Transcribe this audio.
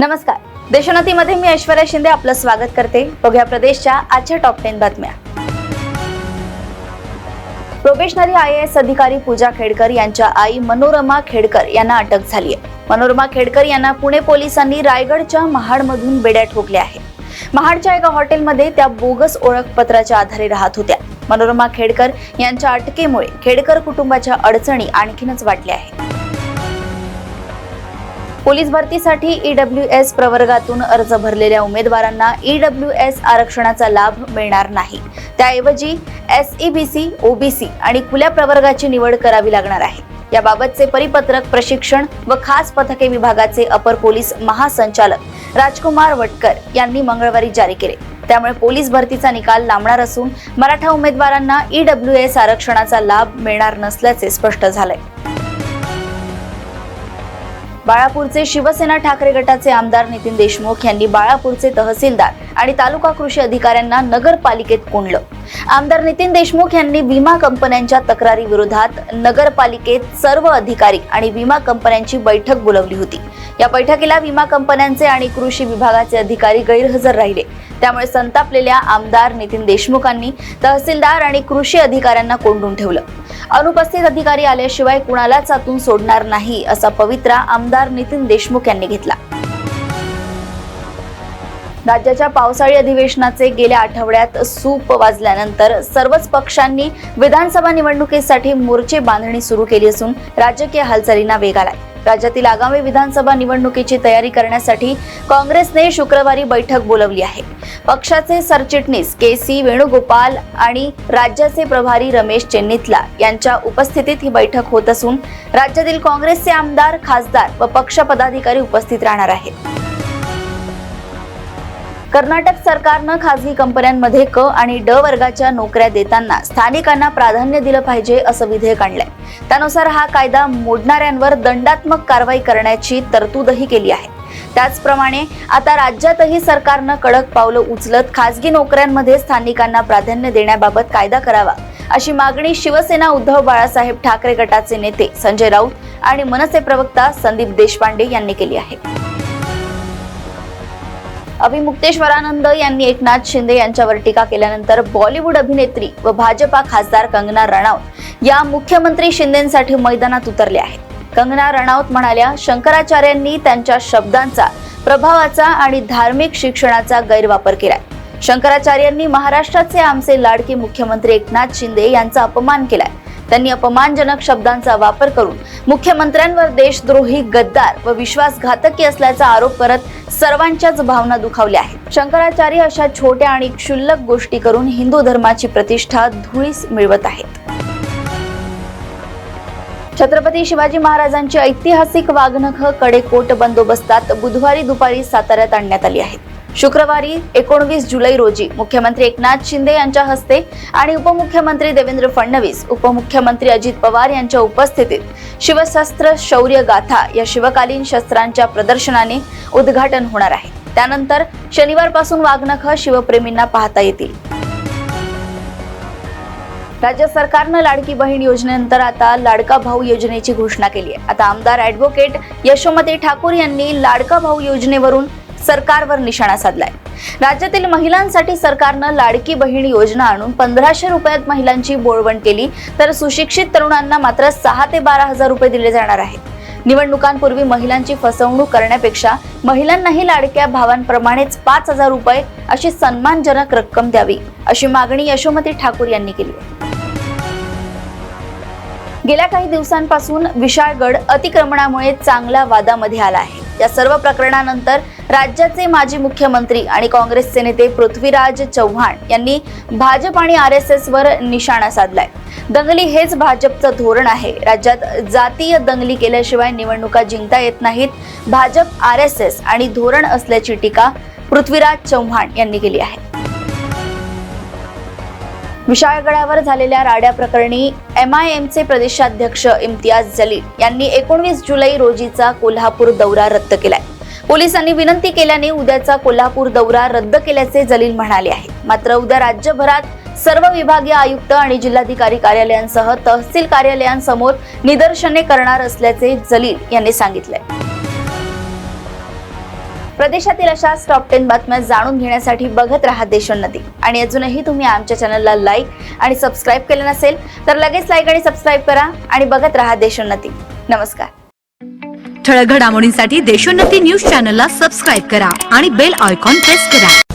नमस्कार. देशोन्नतीमध्ये मी ऐश्वर्या शिंदे आपलं स्वागत करते. बघ्या प्रदेशच्या आजच्या टॉप टेन बातम्या. प्रोबेशनरी आय एस अधिकारी पूजा खेडकर यांच्या आई मनोरमा खेडकर यांना अटक झाली आहे मनोरमा खेडकर यांना पुणे पोलिसांनी रायगडच्या महाडमधून बेड्या ठोकल्या आहेत. महाडच्या एका हॉटेलमध्ये त्या बोगस ओळखपत्राच्या आधारे राहत होत्या. मनोरमा खेडकर यांच्या अटकेमुळे खेडकर कुटुंबाच्या अडचणी आणखीनच वाढल्या आहेत. पोलीस भरतीसाठी ईडब्ल्यू एस प्रवर्गातून अर्ज भरलेल्या उमेदवारांना ईडब्ल्यू एस आरक्षणाचा लाभ मिळणार नाही. त्याऐवजी एसईबीसी ओबीसी आणि खुल्या प्रवर्गाची निवड करावी लागणार आहे. याबाबतचे परिपत्रक प्रशिक्षण व खास पथके विभागाचे अपर पोलीस महासंचालक राजकुमार वटकर यांनी मंगळवारी जारी केले. त्यामुळे पोलीस भरतीचा निकाल लांबणार असून मराठा उमेदवारांना ईडब्ल्यू एस आरक्षणाचा लाभ मिळणार नसल्याचे स्पष्ट झालंय. बाळापूरचे शिवसेना ठाकरे गटाचे आमदार नितीन देशमुख यांनी बाळापूरचे तहसीलदार आणि तालुका कृषी अधिकाऱ्यांना नगरपालिकेत कोंडलं. आमदार नितीन देशमुख यांनी विमा कंपन्यांच्या तक्रारी विरोधात नगरपालिकेत सर्व अधिकारी आणि विमा कंपन्यांची बैठक बोलावली होती. या बैठकीला विमा कंपन्यांचे आणि कृषी विभागाचे अधिकारी गैरहजर राहिले. त्यामुळे संतापलेल्या आमदार नितीन देशमुखांनी तहसीलदार आणि कृषी अधिकाऱ्यांना कोंडून ठेवलं. अनुपस्थित अधिकारी आल्याशिवाय कुणालाच आतून सोडणार नाही असा पवित्रा आमदार नितीन देशमुख यांनी घेतला. राज्याच्या पावसाळी अधिवेशनाचे गेल्या आठवड्यात सूप वाजल्यानंतर सर्वच पक्षांनी विधानसभा निवडणुकीसाठी मोर्चे बांधणी सुरू केली असून राजकीय हालचालींना वेग आलाय. राज्यातील आगामी विधानसभा निवडणुकीची तयारी करण्यासाठी काँग्रेसने शुक्रवारी बैठक बोलवली आहे. पक्षाचे सरचिटणीस के सी वेणुगोपाल आणि राज्याचे प्रभारी रमेश चेन्नितला यांच्या उपस्थितीत ही बैठक होत असून राज्यातील काँग्रेसचे आमदार खासदार व पक्ष पदाधिकारी उपस्थित राहणार आहेत. कर्नाटक सरकारनं खासगी कंपन्यांमध्ये क आणि ड वर्गाच्या नोकऱ्या देताना स्थानिकांना प्राधान्य दिलं पाहिजे असं विधेयक आणलंय. त्यानुसार हा कायदा मोडणाऱ्यांवर दंडात्मक कारवाई करण्याची तरतूदही केली आहे. त्याचप्रमाणे आता राज्यातही सरकारनं कडक पावलं उचलत खासगी नोकऱ्यांमध्ये स्थानिकांना प्राधान्य देण्याबाबत कायदा करावा अशी मागणी शिवसेना उद्धव बाळासाहेब ठाकरे गटाचे नेते संजय राऊत आणि मनसे प्रवक्ता संदीप देशपांडे यांनी केली आहे. अभिमुक्तेश्वरानंद यांनी एकनाथ शिंदे यांच्यावर टीका केल्यानंतर बॉलिवूड अभिनेत्री व भाजपा खासदार कंगना रणावत या मुख्यमंत्री शिंदेसाठी मैदानात उतरल्या आहेत. कंगना रणावत म्हणाल्या शंकराचार्यांनी त्यांच्या शब्दांचा प्रभावाचा आणि धार्मिक शिक्षणाचा गैरवापर केलाय. शंकराचार्यांनी महाराष्ट्राचे आमचे लाडके मुख्यमंत्री एकनाथ शिंदे यांचा अपमान केलाय. त्यांनी अपमानजनक शब्दांचा वापर करून मुख्यमंत्र्यांवर देशद्रोही गद्दार व विश्वासघातकी असल्याचा आरोप करत सर्वांच्याच भावना दुखावल्या आहेत. शंकराचार्य अशा छोट्या आणि क्षुल्लक गोष्टी करून हिंदू धर्माची प्रतिष्ठा धुळीस मिळवत आहेत. छत्रपती शिवाजी महाराजांची ऐतिहासिक वाघनख कडेकोट बंदोबस्तात बुधवारी दुपारी साताऱ्यात आणण्यात आली आहेत शुक्रवारी एकोणवीस जुलै रोजी मुख्यमंत्री एकनाथ शिंदे यांच्या हस्ते आणि उपमुख्यमंत्री देवेंद्र फडणवीस उपमुख्यमंत्री अजित पवार यांच्या उपस्थितीत शिवशस्त्र शौर्य गाथा या शिवकालीन शस्त्रांच्या प्रदर्शनाने उद्घाटन होणार आहे. त्यानंतर शनिवारपासून वाघनख शिवप्रेमींना पाहता येतील. राज्य सरकारनं लाडकी बहीण योजनेनंतर आता लाडका भाऊ योजनेची घोषणा केली आहे. आता आमदार ॲडव्होकेट यशोमती ठाकूर यांनी लाडका भाऊ योजनेवरून सरकारवर निशाणा साधलाय. राज्यातील महिलांसाठी सरकारनं लाडकी बहीण योजना आणून पंधराशे रुपयात महिलांची बोळवण केली तर सुशिक्षित तरुणांना मात्र सहा ते बारा हजार रुपये दिले जाणार आहेत. निवडणुकांपूर्वी महिलांची फसवणूक करण्यापेक्षा महिलांनाही लाडक्या भावांप्रमाणेच पाच हजार रुपये अशी सन्मानजनक रक्कम द्यावी अशी मागणी यशोमती ठाकूर यांनी केली आहे. गेल्या काही दिवसांपासून विशाळगड अतिक्रमणामुळे चांगल्या वादामध्ये आला आहे. या सर्व प्रकरणानंतर राज्याचे माजी मुख्यमंत्री आणि काँग्रेसचे नेते पृथ्वीराज चव्हाण यांनी भाजप आणि आर एस एस वर निशाणा साधलाय. दंगली हेच भाजपचं धोरण आहे. राज्यात जातीय दंगली केल्याशिवाय निवडणुका जिंकता येत नाहीत. भाजप आर एस एस आणि धोरण असल्याची टीका पृथ्वीराज चव्हाण यांनी केली आहे. विशाळगडावर झालेल्या राड्या प्रकरणी एम आय एमचे प्रदेशाध्यक्ष इम्तियाज जलील यांनी एकोणवीस जुलै रोजीचा कोल्हापूर दौरा रद्द केलाय. पोलिसांनी विनंती केल्याने उद्याचा कोल्हापूर दौरा रद्द केल्याचे जलील म्हणाले आहे. मात्र उद्या राज्यभरात सर्व विभागीय आयुक्त आणि जिल्हाधिकारी कार्यालयांसह तहसील कार्यालयांसमोर निदर्शने करणार असल्याचे जलील यांनी सांगितले प्रदेशातील अशा टॉप टेन बातम्या जाणून घेण्यासाठी बघत राहा देशोन्नती. आणि अजूनही तुम्ही आमच्या चॅनलला लाईक आणि सबस्क्राईब केलं नसेल तर लगेच लाईक आणि सबस्क्राईब करा आणि बघत राहा देशोन्नती. नमस्कार. ठळक घडामोडींसाठी देशोन्नती न्यूज चॅनलला सबस्क्राईब करा आणि बेल आयकॉन प्रेस करा.